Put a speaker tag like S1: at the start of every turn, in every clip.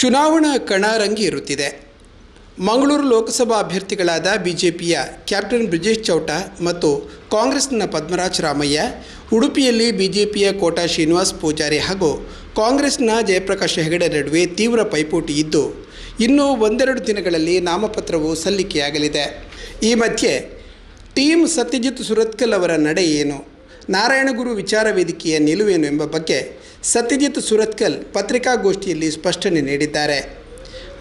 S1: ಚುನಾವಣಾ ಕಣ ಇರುತ್ತಿದೆ. ಮಂಗಳೂರು ಲೋಕಸಭಾ ಅಭ್ಯರ್ಥಿಗಳಾದ ಬಿಜೆಪಿಯ ಕ್ಯಾಪ್ಟನ್ ಬ್ರಿಜೇಶ್ ಚೌಟ ಮತ್ತು ಕಾಂಗ್ರೆಸ್ನ ಪದ್ಮರಾಜ್ ರಾಮಯ್ಯ, ಉಡುಪಿಯಲ್ಲಿ ಬಿಜೆಪಿಯ ಕೋಟಾ ಶ್ರೀನಿವಾಸ್ ಪೂಜಾರಿ ಹಾಗೂ ಕಾಂಗ್ರೆಸ್ನ ಜಯಪ್ರಕಾಶ್ ಹೆಗಡೆ ನಡುವೆ ತೀವ್ರ ಪೈಪೋಟಿ ಇದ್ದು, ಇನ್ನು ಒಂದೆರಡು ದಿನಗಳಲ್ಲಿ ನಾಮಪತ್ರವು ಸಲ್ಲಿಕೆಯಾಗಲಿದೆ. ಈ ಮಧ್ಯೆ ಟೀಮ್ ಸತ್ಯಜಿತ್ ಸುರತ್ಕಲ್ ಅವರ ನಡೆ ಏನು, ನಾರಾಯಣಗುರು ವಿಚಾರ ವೇದಿಕೆಯ ನಿಲುವೇನು ಎಂಬ ಬಗ್ಗೆ ಸತ್ಯಜಿತ್ ಸುರತ್ಕಲ್ ಪತ್ರಿಕಾಗೋಷ್ಠಿಯಲ್ಲಿ ಸ್ಪಷ್ಟನೆ ನೀಡಿದ್ದಾರೆ.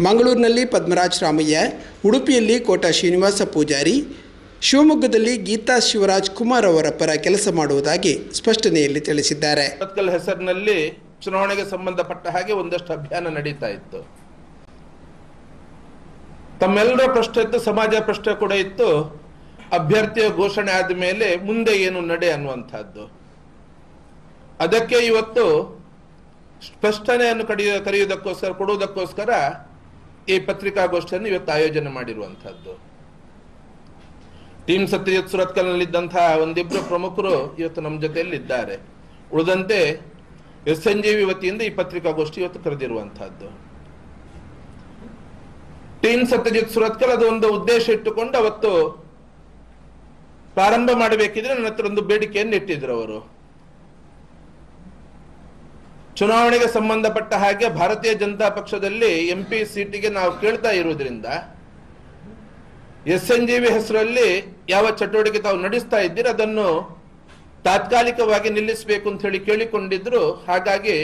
S1: ಮಂಗಳೂರಿನಲ್ಲಿ ಪದ್ಮರಾಜ್ ರಾಮಯ್ಯ, ಉಡುಪಿಯಲ್ಲಿ ಕೋಟಾ ಶ್ರೀನಿವಾಸ ಪೂಜಾರಿ, ಶಿವಮೊಗ್ಗದಲ್ಲಿ ಗೀತಾ ಶಿವರಾಜ್ ಕುಮಾರ್ ಅವರ ಪರ ಕೆಲಸ ಮಾಡುವುದಾಗಿ ಸ್ಪಷ್ಟನೆಯಲ್ಲಿ ತಿಳಿಸಿದ್ದಾರೆ.
S2: ಸುರತ್ಕಲ್ ಹೆಸರಿನಲ್ಲಿ ಚುನಾವಣೆಗೆ ಸಂಬಂಧಪಟ್ಟ ಹಾಗೆ ಒಂದಷ್ಟು ಅಭಿಯಾನ ನಡೀತಾ ಇತ್ತು. ತಮ್ಮೆಲ್ಲರ ಪ್ರಶ್ನೆ ಇತ್ತು, ಸಮಾಜ ಪ್ರಶ್ನೆ ಕೂಡ ಇತ್ತು. ಅಭ್ಯರ್ಥಿಯ ಘೋಷಣೆ ಆದ ಮೇಲೆ ಮುಂದೆ ಏನು ನಡೆ ಅನ್ನುವಂಥದ್ದು. ಅದಕ್ಕೆ ಇವತ್ತು ಸ್ಪಷ್ಟನೆಯನ್ನು ಕಡಿಯ, ಕರೆಯುವುದಕ್ಕೋಸ್ಕರ, ಕೊಡುವುದಕ್ಕೋಸ್ಕರ ಈ ಪತ್ರಿಕಾಗೋಷ್ಠಿಯನ್ನು ಇವತ್ತು ಆಯೋಜನೆ ಮಾಡಿರುವಂತಹದ್ದು ಟೀಮ್ ಸತ್ಯಜಿತ್ ಸುರತ್ಕಲ್ನಲ್ಲಿದ್ದಂತಹ ಒಂದಿಬ್ಬರು ಪ್ರಮುಖರು ಇವತ್ತು ನಮ್ಮ ಜೊತೆಯಲ್ಲಿದ್ದಾರೆ. ಉಳಿದಂತೆ ಎಸ್ ಎನ್ ಜಿ ವತಿಯಿಂದ ಈ ಪತ್ರಿಕಾಗೋಷ್ಠಿ ಇವತ್ತು ಕರೆದಿರುವಂತಹದ್ದು ಟೀಮ್ ಸತ್ಯಜಿತ್ ಸುರತ್ಕಲ್ ಅದು ಒಂದು ಉದ್ದೇಶ ಇಟ್ಟುಕೊಂಡು ಅವತ್ತು ಪ್ರಾರಂಭ ಮಾಡಬೇಕಿದ್ರೆ ನನ್ನ ಹತ್ರ ಒಂದು ಬೇಡಿಕೆಯನ್ನು ಇಟ್ಟಿದ್ರು ಅವರು. ಚುನಾವಣೆಗೆ ಸಂಬಂಧಪಟ್ಟ ಹಾಗೆ ಭಾರತೀಯ ಜನತಾ ಪಕ್ಷದಲ್ಲಿ ಎಂಪಿ ಸೀಟಿಗೆ ನಾವು ಕೇಳ್ತಾ ಇರುವುದರಿಂದ ಎಸ್ ಎನ್ ಜಿ ವಿ ಹೆಸರಲ್ಲಿ ಯಾವ ಚಟುವಟಿಕೆ ತಾವು ನಡೆಸ್ತಾ ಇದ್ದೀರಿ ಅದನ್ನು ತಾತ್ಕಾಲಿಕವಾಗಿ ನಿಲ್ಲಿಸಬೇಕು ಅಂತ ಹೇಳಿ ಕೇಳಿಕೊಂಡಿದ್ರು. ಹಾಗಾಗಿ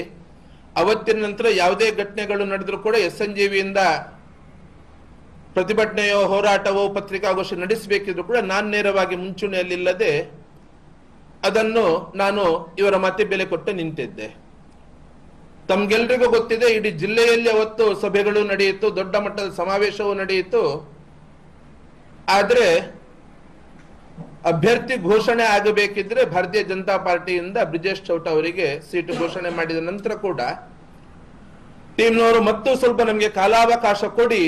S2: ಅವತ್ತಿನ ನಂತರ ಯಾವುದೇ ಘಟನೆಗಳು ನಡೆದ್ರು ಕೂಡ ಎಸ್ ಎನ್ ಜಿ ವಿಯಿಂದ ಪ್ರತಿಭಟನೆಯೋ, ಹೋರಾಟವೋ ಪತ್ರಿಕಾಗೋಷ್ಠಿ ನಡೆಸಬೇಕಿದ್ರು ಕೂಡ ನಾನು ನೇರವಾಗಿ ಮುಂಚೂಣಿಯಲ್ಲಿಲ್ಲದೆ ಅದನ್ನು ನಾನು ಇವರ ಮತ್ತೆ ಬೆಲೆ ಕೊಟ್ಟು ನಿಂತಿದ್ದೆ. ತಮ್ಗೆಲ್ರಿಗೂ ಗೊತ್ತಿದೆ, ಇಡೀ ಜಿಲ್ಲೆಯಲ್ಲಿ ಅವತ್ತು ಸಭೆಗಳು ನಡೆಯಿತು, ದೊಡ್ಡ ಮಟ್ಟದ ಸಮಾವೇಶವೂ ನಡೆಯಿತು. ಆದ್ರೆ, ಅಭ್ಯರ್ಥಿ ಘೋಷಣೆ ಆಗಬೇಕಿದ್ರೆ ಭಾರತೀಯ ಜನತಾ ಪಾರ್ಟಿಯಿಂದ ಬ್ರಿಜೇಶ್ ಚೌಟ ಅವರಿಗೆ ಸೀಟು ಘೋಷಣೆ ಮಾಡಿದ ನಂತರ ಕೂಡ ಟೀಮ್ನವರು ಮತ್ತು ಸ್ವಲ್ಪ ನಮಗೆ ಕಾಲಾವಕಾಶ ಕೊಡಿ,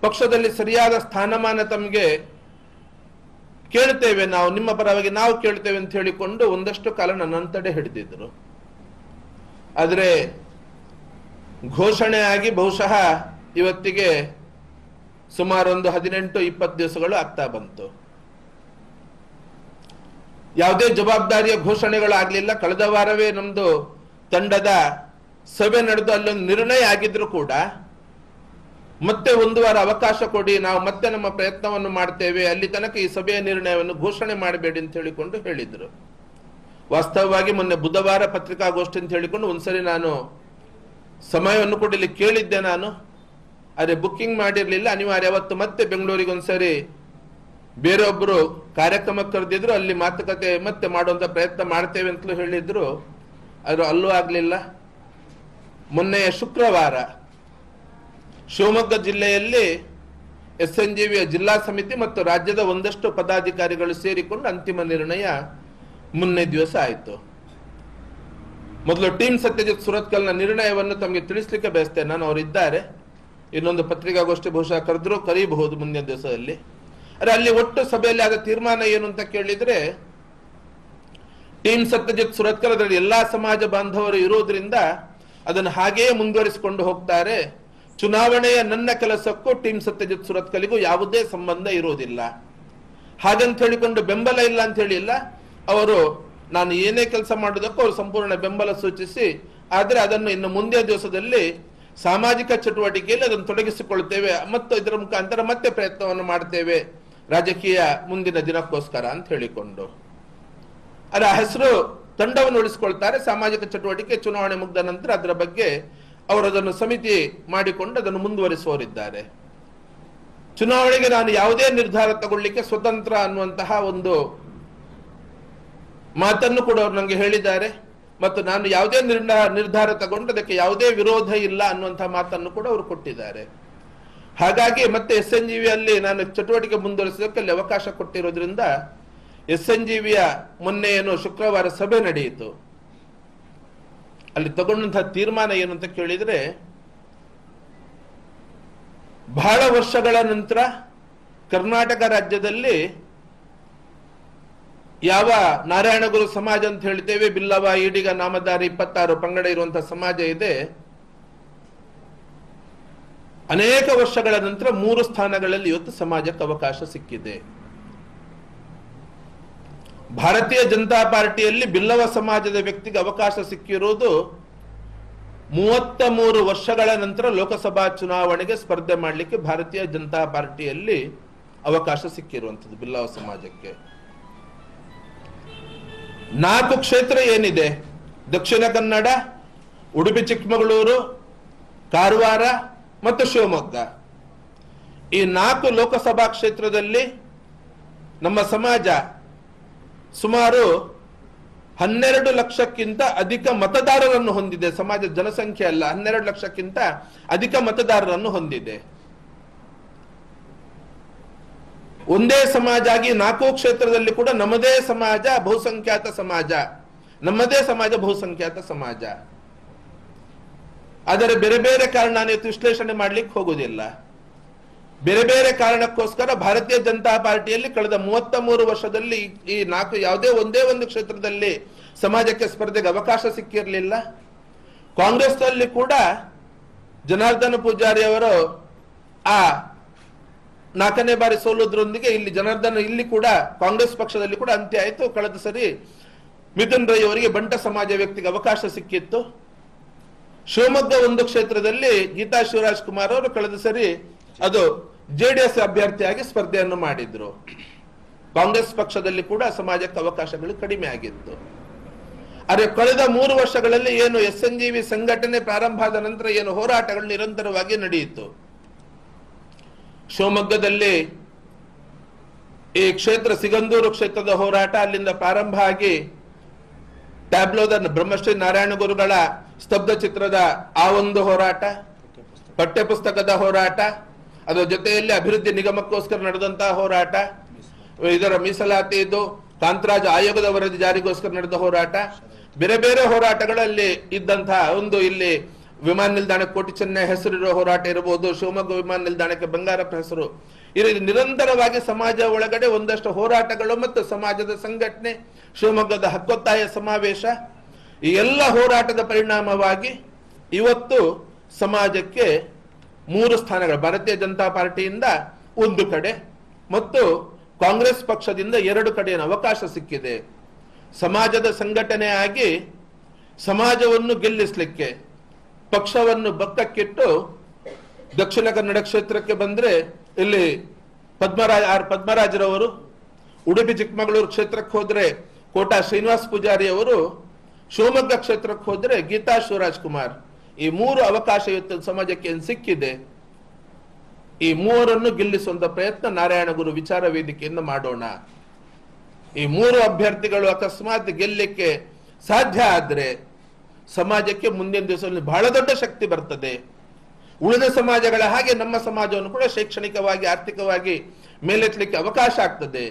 S2: ಪಕ್ಷದಲ್ಲಿ ಸರಿಯಾದ ಸ್ಥಾನಮಾನ ತಮಗೆ ಕೇಳ್ತೇವೆ ನಾವು, ನಿಮ್ಮ ಪರವಾಗಿ ನಾವು ಕೇಳ್ತೇವೆ ಅಂತ ಹೇಳಿಕೊಂಡು ಒಂದಷ್ಟು ಕಾಲ ನನ್ನಂತಡೆ ಹಿಡಿದಿದ್ರು. ಆದ್ರೆ ಘೋಷಣೆ ಆಗಿ ಬಹುಶಃ ಇವತ್ತಿಗೆ ಸುಮಾರು ಒಂದು ಹದಿನೆಂಟು ಇಪ್ಪತ್ತು ದಿವಸಗಳು ಆಗ್ತಾ ಬಂತು. ಯಾವುದೇ ಜವಾಬ್ದಾರಿಯ ಘೋಷಣೆಗಳು ಆಗಲಿಲ್ಲ ಕಳೆದ ವಾರವೇ ನಮ್ಮದು ತಂಡದ ಸಭೆ ನಡೆದು ಅಲ್ಲೊಂದು ನಿರ್ಣಯ ಆಗಿದ್ರು ಕೂಡ ಮತ್ತೆ ಒಂದು ವಾರ ಅವಕಾಶ ಕೊಡಿ, ನಾವು ಮತ್ತೆ ನಮ್ಮ ಪ್ರಯತ್ನವನ್ನು ಮಾಡ್ತೇವೆ, ಅಲ್ಲಿ ತನಕ ಈ ಸಭೆಯ ನಿರ್ಣಯವನ್ನು ಘೋಷಣೆ ಮಾಡಬೇಡಿ ಅಂತ ಹೇಳಿಕೊಂಡು ಹೇಳಿದ್ರು. ವಾಸ್ತವವಾಗಿ ಮೊನ್ನೆ ಬುಧವಾರ ಪತ್ರಿಕಾಗೋಷ್ಠಿ ಅಂತ ಹೇಳಿಕೊಂಡು ಒಂದ್ಸರಿ ನಾನು ಸಮಯವನ್ನು ಕೂಡ ಕೇಳಿದ್ದೆ ನಾನು. ಆದರೆ ಬುಕ್ಕಿಂಗ್ ಮಾಡಿರಲಿಲ್ಲ. ಅನಿವಾರ್ಯ, ಅವತ್ತು ಮತ್ತೆ ಬೆಂಗಳೂರಿಗೆ ಒಂದ್ಸರಿ ಬೇರೊಬ್ಬರು ಕಾರ್ಯಕ್ರಮ ಕರೆದಿದ್ರು, ಅಲ್ಲಿ ಮಾತುಕತೆ ಮತ್ತೆ ಮಾಡುವಂತ ಪ್ರಯತ್ನ ಮಾಡ್ತೇವೆ ಅಂತಲೂ ಹೇಳಿದ್ರು. ಆದ್ರೂ ಅಲ್ಲೂ ಆಗ್ಲಿಲ್ಲ. ಮೊನ್ನೆಯ ಶುಕ್ರವಾರ ಶಿವಮೊಗ್ಗ ಜಿಲ್ಲೆಯಲ್ಲಿ ಎಸ್ ಎನ್ ಜಿ ವಿಯ ಜಿಲ್ಲಾ ಸಮಿತಿ ಮತ್ತು ರಾಜ್ಯದ ಒಂದಷ್ಟು ಪದಾಧಿಕಾರಿಗಳು ಸೇರಿಕೊಂಡು ಅಂತಿಮ ನಿರ್ಣಯ ಮುನ್ನೆ ದಿವಸ ಆಯಿತು. ಮೊದಲು ಟೀಮ್ ಸತ್ಯಜಿತ್ ಸುರತ್ಕಲ್ನ ನಿರ್ಣಯವನ್ನು ತಮಗೆ ತಿಳಿಸ್ಲಿಕ್ಕೆ ಬಯಸ್ತೇನೆ. ನಾನು ಅವರಿದ್ದಾರೆ. ಇನ್ನೊಂದು ಪತ್ರಿಕಾಗೋಷ್ಠಿ ಬಹುಶಃ ಕರೆದ್ರು ಕರೀಬಹುದು ಮುಂದಿನ ದಿವಸದಲ್ಲಿ. ಅರೆ ಅಲ್ಲಿ ಒಟ್ಟು ಸಭೆಯಲ್ಲಿ ಆದ ತೀರ್ಮಾನ ಏನು ಅಂತ ಕೇಳಿದ್ರೆ, ಟೀಮ್ ಸತ್ಯಜಿತ್ ಸುರತ್ಕಲ್ ಅದರಲ್ಲಿ ಎಲ್ಲಾ ಸಮಾಜ ಬಾಂಧವರು ಇರೋದ್ರಿಂದ ಅದನ್ನು ಹಾಗೆಯೇ ಮುಂದುವರಿಸಿಕೊಂಡು ಹೋಗ್ತಾರೆ. ಚುನಾವಣೆಯ ನನ್ನ ಕೆಲಸಕ್ಕೂ ಟೀಮ್ ಸತ್ಯಜಿತ್ ಸುರತ್ಕಲಿಗೂ ಯಾವುದೇ ಸಂಬಂಧ ಇರೋದಿಲ್ಲ. ಹಾಗಂತ ಹೇಳಿಕೊಂಡು ಬೆಂಬಲ ಇಲ್ಲ ಅಂತ ಹೇಳಿಲ್ಲ. ಅವರು, ನಾನು ಏನೇ ಕೆಲಸ ಮಾಡೋದಕ್ಕೂ ಅವರು ಸಂಪೂರ್ಣ ಬೆಂಬಲ ಸೂಚಿಸಿ, ಆದರೆ ಅದನ್ನು ಇನ್ನು ಮುಂದಿನ ದಿವಸದಲ್ಲಿ ಸಾಮಾಜಿಕ ಚಟುವಟಿಕೆಯಲ್ಲಿ ಅದನ್ನು ತೊಡಗಿಸಿಕೊಳ್ತೇವೆ ಮತ್ತು ಇದರ ಮುಖಾಂತರ ಮತ್ತೆ ಪ್ರಯತ್ನವನ್ನು ಮಾಡ್ತೇವೆ. ರಾಜಕೀಯ ಮುಂದಿನ ದಿನಕ್ಕೋಸ್ಕರ ಅಂತ ಹೇಳಿಕೊಂಡು. ಅದರ ಹೆಸರು ತಂಡವನ್ನು ಉಳಿಸಿಕೊಳ್ತಾರೆ. ಸಾಮಾಜಿಕ ಚಟುವಟಿಕೆ ಚುನಾವಣೆ ಮುಗ್ದ ನಂತರ ಅದರ ಬಗ್ಗೆ ಅವರು ಅದನ್ನು ಸಮಿತಿ ಮಾಡಿಕೊಂಡು ಅದನ್ನು ಮುಂದುವರಿಸುವವರಿದ್ದಾರೆ. ಚುನಾವಣೆಗೆ ನಾನು ಯಾವುದೇ ನಿರ್ಧಾರ ತಗೊಳ್ಳಿಕ್ಕೆ ಸ್ವತಂತ್ರ ಅನ್ನುವಂತಹ ಒಂದು ಮಾತನ್ನು ಕೂಡ ಅವರು ನನಗೆ ಹೇಳಿದ್ದಾರೆ. ಮತ್ತು ನಾನು ಯಾವುದೇ ನಿರ್ಣಯ ನಿರ್ಧಾರ ತಗೊಂಡು ಅದಕ್ಕೆ ಯಾವುದೇ ವಿರೋಧ ಇಲ್ಲ ಅನ್ನುವಂತಹ ಮಾತನ್ನು ಕೂಡ ಅವರು ಕೊಟ್ಟಿದ್ದಾರೆ. ಹಾಗಾಗಿ ಮತ್ತೆ ಎಸ್ ಎನ್ ಅಲ್ಲಿ ನಾನು ಚಟುವಟಿಕೆ ಮುಂದುವರಿಸೋದಕ್ಕೆ ಅಲ್ಲಿ ಅವಕಾಶ ಕೊಟ್ಟಿರೋದ್ರಿಂದ ಎಸ್ ಎನ್ ವಿಯ ಮೊನ್ನೆ ಏನು ಶುಕ್ರವಾರ ಸಭೆ ನಡೆಯಿತು. ಅಲ್ಲಿ ತಗೊಂಡಂತಹ ತೀರ್ಮಾನ ಏನು ಅಂತ ಕೇಳಿದ್ರೆ, ಬಹಳ ವರ್ಷಗಳ ನಂತರ ಕರ್ನಾಟಕ ರಾಜ್ಯದಲ್ಲಿ ಯಾವ ನಾರಾಯಣ ಗುರು ಸಮಾಜ ಅಂತ ಹೇಳ್ತೇವೆ ಬಿಲ್ಲವ, ಈಡಿಗ ನಾಮದಾರಿ ಇಪ್ಪತ್ತಾರು ಪಂಗಡ ಇರುವಂತಹ ಸಮಾಜ ಇದೆ. ಅನೇಕ ವರ್ಷಗಳ ನಂತರ ಮೂರು ಸ್ಥಾನಗಳಲ್ಲಿ ಇವತ್ತು ಸಮಾಜಕ್ಕೆ ಅವಕಾಶ ಸಿಕ್ಕಿದೆ. ಭಾರತೀಯ ಜನತಾ ಪಾರ್ಟಿಯಲ್ಲಿ ಬಿಲ್ಲವ ಸಮಾಜದ ವ್ಯಕ್ತಿಗೆ ಅವಕಾಶ ಸಿಕ್ಕಿರುವುದು ಮೂವತ್ತ ಮೂರು ವರ್ಷಗಳ ನಂತರ ಲೋಕಸಭಾ ಚುನಾವಣೆಗೆ ಸ್ಪರ್ಧೆ ಮಾಡಲಿಕ್ಕೆ ಭಾರತೀಯ ಜನತಾ ಪಾರ್ಟಿಯಲ್ಲಿ ಅವಕಾಶ ಸಿಕ್ಕಿರುವಂಥದ್ದು ಬಿಲ್ಲವ ಸಮಾಜಕ್ಕೆ. ನಾಲ್ಕು ಕ್ಷೇತ್ರ ಏನಿದೆ? ದಕ್ಷಿಣ ಕನ್ನಡ, ಉಡುಪಿ, ಚಿಕ್ಕಮಗಳೂರು, ಕಾರವಾರ ಮತ್ತು ಶಿವಮೊಗ್ಗ. ಈ ನಾಲ್ಕು ಲೋಕಸಭಾ ಕ್ಷೇತ್ರದಲ್ಲಿ ನಮ್ಮ ಸಮಾಜ ಸುಮಾರು ಹನ್ನೆರಡು ಲಕ್ಷಕ್ಕಿಂತ ಅಧಿಕ ಮತದಾರರನ್ನು ಹೊಂದಿದೆ. ಸಮಾಜ ಜನಸಂಖ್ಯೆ ಅಲ್ಲ, ಹನ್ನೆರಡು ಲಕ್ಷಕ್ಕಿಂತ ಅಧಿಕ ಮತದಾರರನ್ನು ಹೊಂದಿದೆ. ಒಂದೇ ಸಮಾಜ ಆಗಿ ನಾಲ್ಕು ಕ್ಷೇತ್ರದಲ್ಲಿ ಕೂಡ ನಮ್ಮದೇ ಸಮಾಜ ಬಹುಸಂಖ್ಯಾತ ಸಮಾಜ. ನಮ್ಮದೇ ಸಮಾಜ ಬಹುಸಂಖ್ಯಾತ ಸಮಾಜ. ಆದರೆ ಬೇರೆ ಬೇರೆ ಕಾರಣ ನೀವು ವಿಶ್ಲೇಷಣೆ ಮಾಡ್ಲಿಕ್ಕೆ ಹೋಗುದಿಲ್ಲ ಬೇರೆ ಬೇರೆ ಕಾರಣಕ್ಕೋಸ್ಕರ ಭಾರತೀಯ ಜನತಾ ಪಾರ್ಟಿಯಲ್ಲಿ ಕಳೆದ ಮೂವತ್ತ ಮೂರು ವರ್ಷದಲ್ಲಿ ಈ ನಾಲ್ಕು ಯಾವುದೇ ಒಂದೇ ಒಂದು ಕ್ಷೇತ್ರದಲ್ಲಿ ಸಮಾಜಕ್ಕೆ ಸ್ಪರ್ಧೆಗೆ ಅವಕಾಶ ಸಿಕ್ಕಿರಲಿಲ್ಲ. ಕಾಂಗ್ರೆಸ್ನಲ್ಲಿ ಕೂಡ ಜನಾರ್ದನ ಪೂಜಾರಿ ಅವರು ಆ ನಾಲ್ಕನೇ ಬಾರಿ ಸೋಲೋದ್ರೊಂದಿಗೆ ಇಲ್ಲಿ ಜನಾರ್ದನ ಇಲ್ಲಿ ಕೂಡ ಕಾಂಗ್ರೆಸ್ ಪಕ್ಷದಲ್ಲಿ ಕೂಡ ಅಂತ್ಯ ಆಯಿತು. ಕಳೆದ ಸರಿ ಮಿಥುನ್ ರೈ ಅವರಿಗೆ ಬಂಟ ಸಮಾಜ ವ್ಯಕ್ತಿಗೆ ಅವಕಾಶ ಸಿಕ್ಕಿತ್ತು. ಶಿವಮೊಗ್ಗ ಒಂದು ಕ್ಷೇತ್ರದಲ್ಲಿ ಗೀತಾ ಶಿವರಾಜ್ ಕುಮಾರ್ ಅವರು ಕಳೆದ ಸರಿ ಅದು ಜೆಡಿಎಸ್ ಅಭ್ಯರ್ಥಿಯಾಗಿ ಸ್ಪರ್ಧೆಯನ್ನು ಮಾಡಿದ್ರು. ಕಾಂಗ್ರೆಸ್ ಪಕ್ಷದಲ್ಲಿ ಕೂಡ ಸಮಾಜಕ್ಕೆ ಅವಕಾಶಗಳು ಕಡಿಮೆ ಆಗಿತ್ತು. ಆದರೆ ಕಳೆದ ಮೂರು ವರ್ಷಗಳಲ್ಲಿ ಏನು ಎಸ್ ಎನ್ ಜಿ ವಿ ಸಂಘಟನೆ ಪ್ರಾರಂಭ ಆದ ನಂತರ ಏನು ಹೋರಾಟಗಳು ನಿರಂತರವಾಗಿ ನಡೆಯಿತು. ಶಿವಮೊಗ್ಗದಲ್ಲಿ ಈ ಕ್ಷೇತ್ರ ಸಿಗಂದೂರು ಕ್ಷೇತ್ರದ ಹೋರಾಟ ಅಲ್ಲಿಂದ ಪ್ರಾರಂಭ ಆಗಿ ಟ್ಯಾಬ್ಲೋದ ಬ್ರಹ್ಮಶ್ರೀ ನಾರಾಯಣ ಗುರುಗಳ ಸ್ತಬ್ಧ ಚಿತ್ರದ ಆ ಒಂದು ಹೋರಾಟ, ಪಠ್ಯಪುಸ್ತಕದ ಹೋರಾಟ, ಅದರ ಜೊತೆಯಲ್ಲಿ ಅಭಿವೃದ್ಧಿ ನಿಗಮಕ್ಕೋಸ್ಕರ ನಡೆದಂತಹ ಹೋರಾಟ, ಇದರ ಮೀಸಲಾತಿ ಇದು ಕಾಂತರಾಜ್ ಆಯೋಗದ ವರದಿ ಜಾರಿಗೋಸ್ಕರ ನಡೆದ ಹೋರಾಟ, ಬೇರೆ ಬೇರೆ ಹೋರಾಟಗಳಲ್ಲಿ ಇದ್ದಂತಹ ಒಂದು ಇಲ್ಲಿ ವಿಮಾನ ನಿಲ್ದಾಣಕ್ಕೆ ಕೋಟಿ ಚೆನ್ನೈ ಹೆಸರಿರೋ ಹೋರಾಟ ಇರಬಹುದು. ಶಿವಮೊಗ್ಗ ವಿಮಾನ ನಿಲ್ದಾಣಕ್ಕೆ ಬಂಗಾರಪ್ಪ ಹೆಸರು. ಇದು ನಿರಂತರವಾಗಿ ಸಮಾಜ ಒಳಗಡೆ ಒಂದಷ್ಟು ಹೋರಾಟಗಳು ಮತ್ತು ಸಮಾಜದ ಸಂಘಟನೆ, ಶಿವಮೊಗ್ಗದ ಹಕ್ಕೊತ್ತಾಯ ಸಮಾವೇಶ. ಈ ಎಲ್ಲ ಹೋರಾಟದ ಪರಿಣಾಮವಾಗಿ ಇವತ್ತು ಸಮಾಜಕ್ಕೆ ಮೂರು ಸ್ಥಾನಗಳು, ಭಾರತೀಯ ಜನತಾ ಪಾರ್ಟಿಯಿಂದ ಒಂದು ಕಡೆ ಮತ್ತು ಕಾಂಗ್ರೆಸ್ ಪಕ್ಷದಿಂದ ಎರಡು ಕಡೆಯ ಅವಕಾಶ ಸಿಕ್ಕಿದೆ. ಸಮಾಜದ ಸಂಘಟನೆ ಸಮಾಜವನ್ನು ಗೆಲ್ಲಿಸಲಿಕ್ಕೆ ಪಕ್ಷವನ್ನು ಬಕ್ಕಕ್ಕಿಟ್ಟು ದಕ್ಷಿಣ ಕನ್ನಡ ಕ್ಷೇತ್ರಕ್ಕೆ ಬಂದ್ರೆ ಇಲ್ಲಿ ಪದ್ಮರಾಜ್ ಆರ್ ಪದ್ಮರಾಜರವರು, ಉಡುಪಿ ಚಿಕ್ಕಮಗಳೂರು ಕ್ಷೇತ್ರಕ್ಕೆ ಹೋದ್ರೆ ಕೋಟಾ ಶ್ರೀನಿವಾಸ್ ಪೂಜಾರಿ ಅವರು, ಶಿವಮೊಗ್ಗ ಕ್ಷೇತ್ರಕ್ಕೆ ಹೋದ್ರೆ ಗೀತಾ ಶಿವರಾಜ್ ಕುಮಾರ್. ಈ ಮೂರು ಅವಕಾಶ ಇವತ್ತು ಸಮಾಜಕ್ಕೆ ಏನ್ ಸಿಕ್ಕಿದೆ? ಈ ಮೂವರನ್ನು ಗೆಲ್ಲಿಸುವಂತ ಪ್ರಯತ್ನ ನಾರಾಯಣ ಗುರು ವಿಚಾರ ವೇದಿಕೆಯಿಂದ ಮಾಡೋಣ. ಈ ಮೂರು ಅಭ್ಯರ್ಥಿಗಳು ಅಕಸ್ಮಾತ್ ಗೆಲ್ಲಕ್ಕೆ ಸಾಧ್ಯ ಆದ್ರೆ ಸಮಾಜಕ್ಕೆ ಮುಂದಿನ ದಿವಸದಲ್ಲಿ ಬಹಳ ದೊಡ್ಡ ಶಕ್ತಿ ಬರ್ತದೆ. ಉಳಿದ ಸಮಾಜಗಳ ಹಾಗೆ ನಮ್ಮ ಸಮಾಜವನ್ನು ಕೂಡ ಶೈಕ್ಷಣಿಕವಾಗಿ, ಆರ್ಥಿಕವಾಗಿ ಮೇಲೆತ್ತಲಿಕ್ಕೆ ಅವಕಾಶ ಆಗ್ತದೆ.